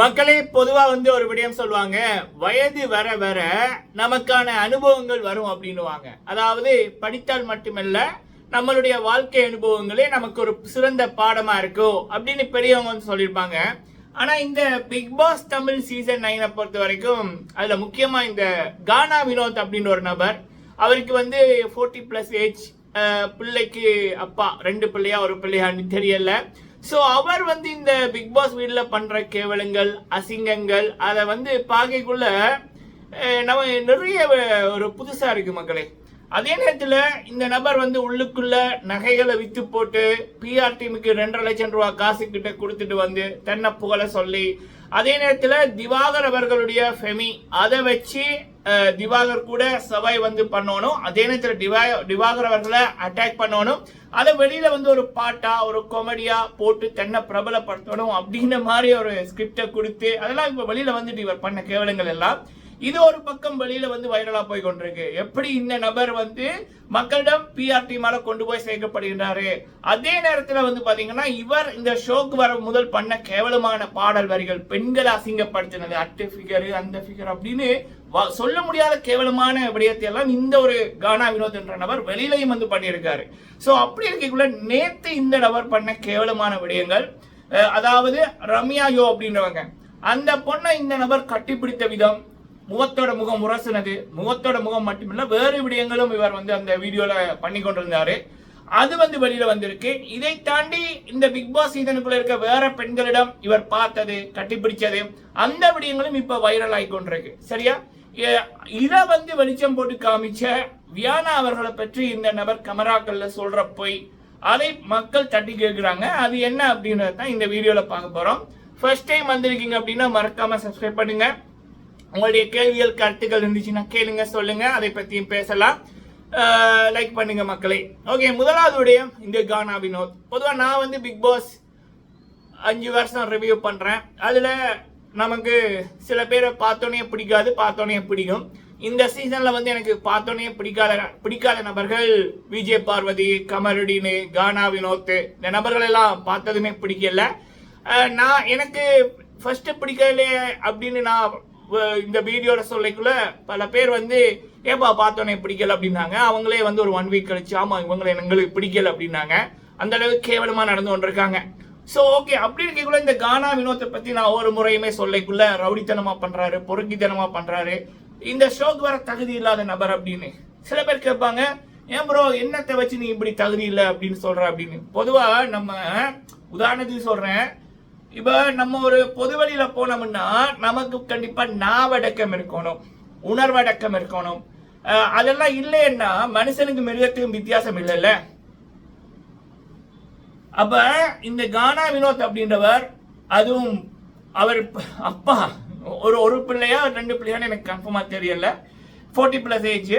மக்களே பொதுவா வந்து ஒரு விடயம் சொல்லுவாங்க வயது வர வர நமக்கான அனுபவங்கள் வரும் அப்படின்னுவாங்க. அதாவது படித்தால் மட்டுமல்ல நம்மளுடைய வாழ்க்கை அனுபவங்களே நமக்கு ஒரு சிறந்த பாடமா இருக்கும் அப்படின்னு பெரியவங்க வந்து சொல்லியிருப்பாங்க. ஆனா இந்த பிக் பாஸ் தமிழ் சீசன் நைனை பொறுத்த வரைக்கும் அதுல முக்கியமா இந்த கானா வினோத் அப்படின்னு ஒரு நபர் அவருக்கு வந்து ஃபோர்ட்டி பிளஸ் ஏஜ் பிள்ளைக்கு அப்பா ரெண்டு பிள்ளையா ஒரு பிள்ளையான்னு தெரியல. ஸோ அவர் வந்து இந்த பிக் பாஸ் வீட்டில் பண்ணுற கேவலங்கள் அசிங்கங்கள் அதை வந்து பார்க்கக்குள்ள நம்ம நிறைய ஒரு புதுசாக இருக்கு மக்களே. அதே நேரத்தில் இந்த நபர் வந்து உள்ளுக்குள்ள நகைகளை விற்று போட்டு பிஆர் டீமுக்கு ரெண்டரை லட்சம் ரூபா காசு கிட்ட கொடுத்துட்டு வந்து தென்னை புகழ சொல்லி அதே நேரத்தில் திவாகர் அவர்களுடைய ஃபெமி அதை வச்சு திவாகர் கூட சவாய் வந்து பண்ணணும். அதே நேரத்தில் டிவா திவாகர் அவர்களை அட்டாக் பண்ணணும். அதை வெளியில வந்து ஒரு பாட்டா ஒரு காமெடியா போட்டு தென்னை பிரபலப்படுத்தணும் அப்படின்ற மாதிரி ஒரு ஸ்கிரிப்டை கொடுத்து அதெல்லாம் இப்போ வெளியில வந்துட்டு இவர் பண்ண கேவலங்கள் எல்லாம். இது ஒரு பக்கம் வெளியில வந்து வைரலா போய் கொண்டிருக்கு. எப்படி இந்த நபர் வந்து மக்களிடம் பிஆர்டி மேல கொண்டு போய் சேர்க்கப்படுகின்றாரு? அதே நேரத்துல வந்து பாத்தீங்கன்னா இவர் இந்த ஷோக்கு வர முதல் பண்ண கேவலமான பாடல் வரிகள் பெண்களை அசிங்கப்படுத்தினது. அட்டு ஃபிகர் அந்த ஃபிகர் அப்படின்னு வ- சொல்ல முடியாத கேவலமான விடயத்தை எல்லாம் இந்த ஒரு கானா வினோத் என்ற நபர் வெளியிலையும் வந்து பண்ணியிருக்காரு. சோ அப்படி இருக்கக்குள்ள நேத்து இந்த நபர் பண்ண கேவலமான விடயங்கள் அதாவது ரம்யா யோ அப்படின்றவங்க அந்த பொண்ணை இந்த நபர் கட்டிப்பிடித்த விதம் முகத்தோட முகம் உரசுனது முகத்தோட முகம் மட்டுமில்ல வேறு விடயங்களும் இவர் வந்து அந்த வீடியோல பண்ணி கொண்டிருந்தாரு. அது வந்து வெளியில வந்திருக்கு. இதை தாண்டி இந்த பிக் பாஸ் சீசனுக்குள்ள இருக்க வேற பெண்களிடம் இவர் பார்த்தது கட்டிப்பிடிச்சது அந்த விடயங்களும் இப்ப வைரல் ஆகி கொண்டிருக்கு. சரியா? இதை வந்து வெளிச்சம் போட்டு காமிச்ச வியானா அவர்களை பற்றி இந்த நபர் கமராக்கள்ல சொல்ற போய் அதை மக்கள் தட்டி கேட்கிறாங்க. அது என்ன அப்படின்றது தான் இந்த வீடியோல பார்க்க போறோம். ஃபர்ஸ்ட் டைம் வந்திருக்கீங்க அப்படின்னா மறக்காம சப்ஸ்கிரைப் பண்ணுங்க. உங்களுடைய கேள்விகள் கருத்துக்கள் இருந்துச்சுன்னா கேளுங்க சொல்லுங்க. அதை பற்றியும் பேசலாம். லைக் பண்ணுங்க மக்களே. ஓகே முதலாவது விடயம் இந்த கானா வினோத். பொதுவாக நான் வந்து பிக் பாஸ் அஞ்சு வருஷம் ரிவ்யூ பண்ணுறேன் அதில் நமக்கு சில பேரை பார்த்தோன்னே பிடிக்காது பார்த்தோன்னே பிடிக்கும். இந்த சீசனில் வந்து எனக்கு பார்த்தோன்னே பிடிக்காத பிடிக்காத நபர்கள் விஜய் பார்வதி கமருடின்னு கானா வினோத். இந்த நபர்கள் எல்லாம் பார்த்ததுமே பிடிக்கல. நான் எனக்கு ஃபஸ்ட்டு பிடிக்கல அப்படின்னு நான் இந்த வீடியோல சொல்லிக்குள்ள பல பேர் வந்து ஏப்பா பார்த்தோன்னே பிடிக்கல அப்படின்னாங்க. அவங்களே வந்து ஒரு ஒன் வீக் கழிச்சு ஆமா இவங்களை எங்களுக்கு பிடிக்கல அப்படின்னாங்க. அந்த அளவுக்கு கேவலமா நடந்து கொண்டிருக்காங்க. ஸோ ஓகே அப்படி இருக்கக்குள்ள இந்த கானா வினோத்தை பத்தி நான் ஒரு முறையுமே சொல்லிக்குள்ள ரவுடித்தனமா பண்றாரு பொறுக்கித்தனமா பண்றாரு. இந்த ஷோக்கு வர தகுதி இல்லாத நபர் அப்படின்னு சில பேர் கேட்பாங்க. ஏன் ப்ரோ என்னத்தை வச்சு நீ இப்படி தகுதி இல்லை? அப்படின்னு சொல்ற அப்படின்னு. பொதுவா நம்ம உதாரணத்துக்கு சொல்றேன். இப்போ நம்ம ஒரு பொது வழியில் போனோம்னா நமக்கு கண்டிப்பாக நாவடக்கம் இருக்கணும் உணர்வடக்கம் இருக்கணும். அதெல்லாம் இல்லைன்னா மனுஷனுக்கு மிருகத்துக்கும் வித்தியாசம் இல்லைல்ல. அப்ப இந்த கானா வினோத் அப்படின்றவர் அதுவும் அவர் அப்பா ஒரு ஒரு பிள்ளையா ரெண்டு பிள்ளையான்னு எனக்கு கன்ஃபார்மாக தெரியல. ஃபோர்ட்டி பிளஸ் ஏஜ்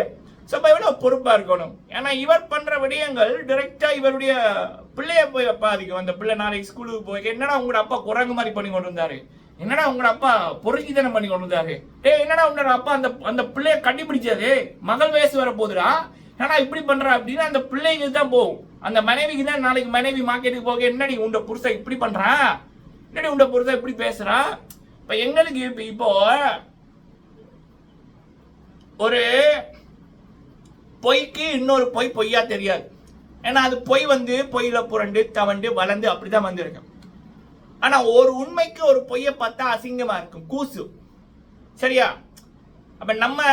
சபை எவ்வளோ பொறுப்பா இருக்கணும். ஏன்னா இவர் பண்ற விடயங்கள் டைரக்டா இவருடைய பிள்ளைய போய் பாதிக்கும் அந்த பிள்ளை நாளைக்கு ஸ்கூலுக்கு போய் என்னடா உங்களோட அப்பா குரங்கு மாதிரி பண்ணி கொண்டு வந்தாரு என்னடா உங்களோட அப்பா பொறுக்கித்தனம் பண்ணி கொண்டு வந்தாரு டேய் என்னடா உங்களோட அப்பா அந்த அந்த பிள்ளைய கண்டுபிடிச்சாரு மகள் வயசு வர போதுடா ஏன்னா இப்படி பண்றா அப்படின்னா அந்த பிள்ளைக்கு தான் போகும். அந்த மனைவிக்கு தான் நாளைக்கு மனைவி மார்க்கெட்டுக்கு போக என்னடி உண்ட புருஷன் இப்படி பண்ணுறா என்னடி உண்ட புருஷன் இப்படி பேசுறா? இப்ப எங்களுக்கு இப்போ ஒரு பொய்க்கு இன்னொரு பொய் பொய்யா தெரியாது. ஏன்னா அது பொய் வந்து பொய்யில புரண்டு தவண்டு வளர்ந்து அப்படிதான் வந்திருக்கும். ஆனா ஒரு உண்மைக்கு ஒரு பொய்யை பார்த்தா அசிங்கமா இருக்கும் கூசு. சரியா? அப்ப நம்ம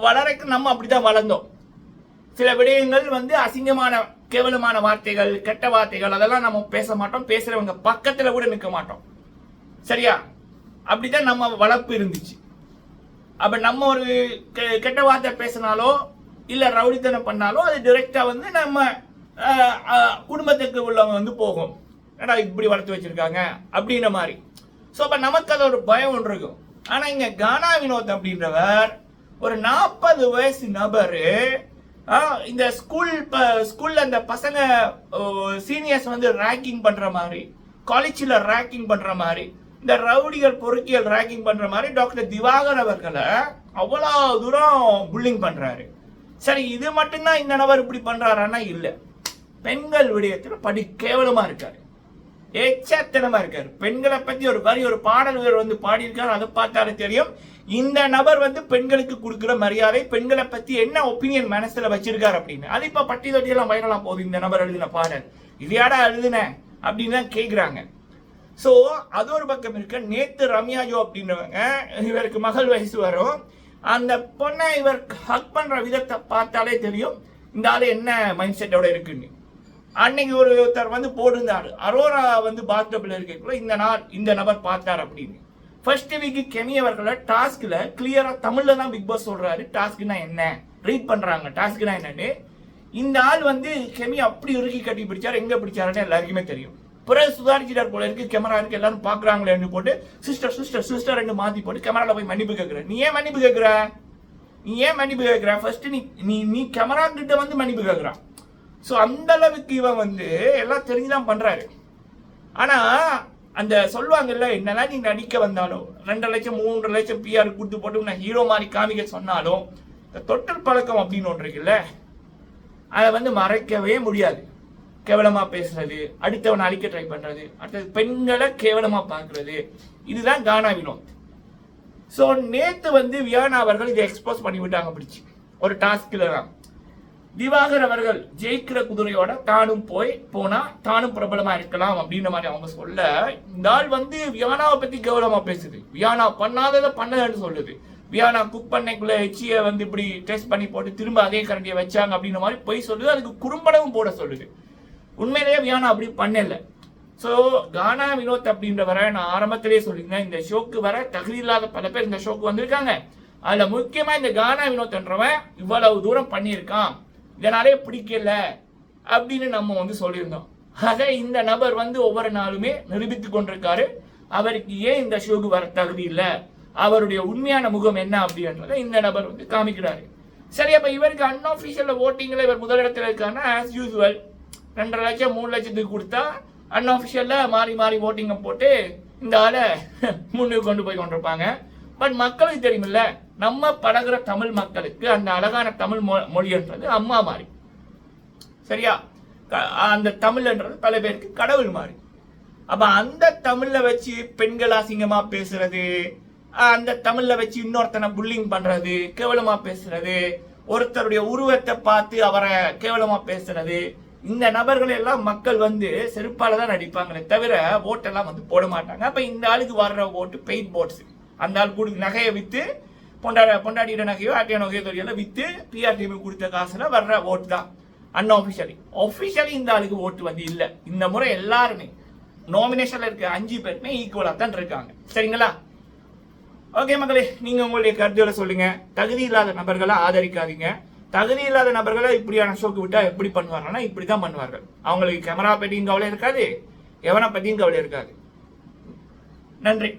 வளரக்கு நம்ம அப்படிதான் வளர்ந்தோம். சில விடயங்கள் வந்து அசிங்கமான கேவலமான வார்த்தைகள் கெட்ட வார்த்தைகள் அதெல்லாம் நம்ம பேச மாட்டோம். பேசுறவங்க பக்கத்துல கூட நிற்க மாட்டோம். சரியா? அப்படிதான் நம்ம வளர்ப்பு இருந்துச்சு. அப்ப நம்ம ஒரு கெ- கெட்ட வார்த்தை பேசினாலோ இல்ல ரவுடித்தனம் பண்ணாலோ அது டைரக்டா வந்து நம்ம குடும்பத்துக்கு உள்ளவங்க வந்து போகும். ஏடா இப்படி வளர்த்து வச்சிருக்காங்க? அப்படின்ற மாதிரி. ஸோ அப்போ நமக்கு அது ஒரு பயம் ஒன்று இருக்கும். ஆனால் இங்கே கானா வினோத் அப்படின்றவர் ஒரு நாற்பது வயசு நபர் இந்த ஸ்கூல் ஸ்கூலில் அந்த பசங்க சீனியர்ஸ் வந்து ரேக்கிங் பண்ணுற மாதிரி காலேஜில் ரேக்கிங் பண்ணுற மாதிரி இந்த ரவுடிகள் பொறுக்கியல் ரேக்கிங் பண்ற மாதிரி டாக்டர் திவாகர் அவர்களை அவ்வளோ தூரம் புல்லிங் பண்றாரு. சரி இது மட்டும்தான் இந்த நபர் இப்படி பண்றாரான்னா இல்லை. பெண்கள் விடயத்தில் படி கேவலமா இருக்காரு. எச்சத்தனமா இருக்காரு. பெண்களை பத்தி ஒரு வரி ஒரு பாடல் வீரர் வந்து பாடியிருக்காரு அதை பார்த்தாலே தெரியும். இந்த நபர் வந்து பெண்களுக்கு கொடுக்குற மரியாதை பெண்களை பத்தி என்ன ஒப்பீனியன் மனசுல வச்சிருக்காரு அப்படின்னு. அது இப்ப பட்டி தொட்டியெல்லாம் வைரலா போகுது இந்த நபர் எழுதின பாடல். இது யாடா எழுதுன? அப்படின்னு தான் கேட்குறாங்க ஸோ அது ஒரு பக்கம் இருக்க. நேத்து ரம்யா ஜோ அப்படின்றவங்க இவருக்கு மகள் வயசு வரும். அந்த பொண்ணை இவர் ஹக் பண்ற விதத்தை பார்த்தாலே தெரியும். இந்த ஆள் என்ன மைண்ட் செட்டோட இருக்குன்னு. அன்னைக்கு ஒரு ஒருத்தர் வந்து போட்டிருந்தாரு. அரோரா வந்து பாத்டப்ல இருக்கக்குள்ள இந்த நாள் இந்த நபர் பார்த்தார் அப்படின்னு. ஃபர்ஸ்ட் வீக் கெமி அவர்களை டாஸ்கில் கிளியராக தமிழில் தான் பிக் பாஸ் சொல்கிறாரு டாஸ்க்னா என்ன? ரீட் பண்ணுறாங்க டாஸ்க்னா என்னன்னு. இந்த ஆள் வந்து கெமி அப்படி உருகி கட்டி பிடிச்சார். எங்கே பிடிச்சாருன்னு எல்லாருக்குமே தெரியும். பிறகு சுதாரிச்சிட்டார் போல இருக்கு கேமரா இருக்கு எல்லாரும் பாக்குறாங்களேன்னு போட்டு சிஸ்டர் சிஸ்டர் சிஸ்டர் ரெண்டு மாத்தி போட்டு கேமரால போய் மன்னிப்பு கேட்கிற. நீ ஏன் மன்னிப்பு கேட்கிற? நீ ஏன் மன்னிப்பு கேட்கிற? ஃபர்ஸ்ட் நீ நீ நீ கேமரா கிட்ட வந்து மன்னிப்பு கேட்கிறான். ஸோ அந்த அளவுக்கு இவன் வந்து எல்லாம் தெரிஞ்சுதான் பண்றாரு. ஆனா அந்த சொல்லுவாங்கல்ல என்னெல்லாம் நீ நடிக்க வந்தாலும் ரெண்டு லட்சம் மூன்று லட்சம் பிஆர் கொடுத்து போட்டு நான் ஹீரோ மாதிரி காமிக்க சொன்னாலும் இந்த தொட்டல் பழக்கம் அப்படின்னு ஒன்று இருக்குல்ல அதை வந்து மறைக்கவே முடியாது. கேவலமா பேசுறது அடுத்தவனை அழிக்க ட்ரை பண்றது அடுத்தது பெண்களை கேவலமா பார்க்குறது. இதுதான் கானா வினோத். ஸோ நேத்து வந்து வியானா அவர்கள் இதை எக்ஸ்போஸ் பண்ணி விட்டாங்க பிடிச்சி. ஒரு டாஸ்கில் தான். திவாகர் அவர்கள் ஜெயிக்கிற குதிரையோட தானும் போய் போனா தானும் பிரபலமா இருக்கலாம் அப்படின்ற மாதிரி அவங்க சொல்ல இந்த ஆள் வந்து வியானாவை பத்தி கேவலமா பேசுது. வியானா பண்ணாததை பண்ணலன்னு சொல்லுது. வியானா குக் பண்ணைக்குள்ள எச்சியை வந்து இப்படி டெஸ்ட் பண்ணி போட்டு திரும்ப அதே கரண்டியை வச்சாங்க அப்படின்ற மாதிரி போய் சொல்லுது. அதுக்கு குறும்படவும் போட சொல்லுது. உண்மையிலேயே வியானா அப்படி பண்ணல. ஸோ கானா வினோத் அப்படின்றவரை நான் ஆரம்பத்திலேயே சொல்லியிருந்தேன். இந்த ஷோக்கு வர தகுதி இல்லாத பல பேர் இந்த ஷோக்கு வந்திருக்காங்க. அதில் முக்கியமாக இந்த கானா வினோத்ன்றவன் இவ்வளவு தூரம் பண்ணியிருக்கான். இதனாலே பிடிக்கல அப்படின்னு நம்ம வந்து சொல்லியிருந்தோம். அதை இந்த நபர் வந்து ஒவ்வொரு நாளுமே நிரூபித்து கொண்டிருக்காரு. அவருக்கு ஏன் இந்த ஷோக்கு வர தகுதி இல்லை? அவருடைய உண்மையான முகம் என்ன அப்படின்றத இந்த நபர் வந்து காமிக்கிறாரு. சரி அப்போ இவருக்கு அன்ஆஃபிஷியல் ஓட்டிங்கில் இவர் முதலிடத்தில் இருக்காருன்னா ஆஸ் யூஸ்வல் ரெண்டரை லட்சம் மூணு லட்சத்துக்கு கொடுத்தா அன்ஆஃபிஷியல்ல மாறி மாறி ஓட்டிங்கை போட்டு இந்த ஆளை முன்னுக்கு கொண்டு போய் கொண்டிருப்பாங்க. பட் மக்களுக்கு தெரியுமில்ல நம்ம பழகுற தமிழ் மக்களுக்கு அந்த அழகான தமிழ் மொ- மொழின்றது அம்மா மாதிரி சரியா? க- அந்த தமிழ்ன்றது பல பேருக்கு கடவுள் மாதிரி அப்போ அந்த தமிழில் வச்சு பெண்கள் அசிங்கமா பேசுறது அந்த தமிழில் வச்சு இன்னொருத்தனை புல்லிங் பண்றது கேவலமா பேசுறது ஒருத்தருடைய உருவத்தை பார்த்து அவரை கேவலமா பேசுறது இந்த நபர்கள் எல்லாம் மக்கள் வந்து செருப்பால தான் நடிப்பாங்களே தவிர ஓட்டெல்லாம் வந்து போட மாட்டாங்க. அப்ப இந்த ஆளுக்கு வர்ற ஓட்டு பெயிண்ட் போட்ஸ் அந்த ஆள் கொடு நகையை வித்து பொண்டாட பொண்டாடியோட நகையோ ஆட்டிய நகையோ தெரியல வித்து பிஆர்டிஎம் கொடுத்த காசுல வர்ற ஓட்டு தான். அன்ஆஃபிஷியலி ஒஃபிஷியலி இந்த ஆளுக்கு ஓட்டு வந்து இல்லை. இந்த முறை எல்லாருமே நாமினேஷன்ல இருக்க அஞ்சு பேருமே ஈக்குவலா தான் இருக்காங்க. சரிங்களா? ஓகே மக்களே நீங்க உங்களுடைய கருத்துகளை சொல்லுங்க. தகுதி இல்லாத நபர்களை ஆதரிக்காதீங்க. தகுதி இல்லாத நபர்களை இப்படியான ஷோக்கு விட்டா எப்படி பண்ணுவாங்கன்னா இப்படி தான் பண்ணுவார்கள். அவங்களுக்கு கேமரா பற்றியும் கவலை இருக்காது எவனை பற்றியும் கவலை இருக்காது. நன்றி.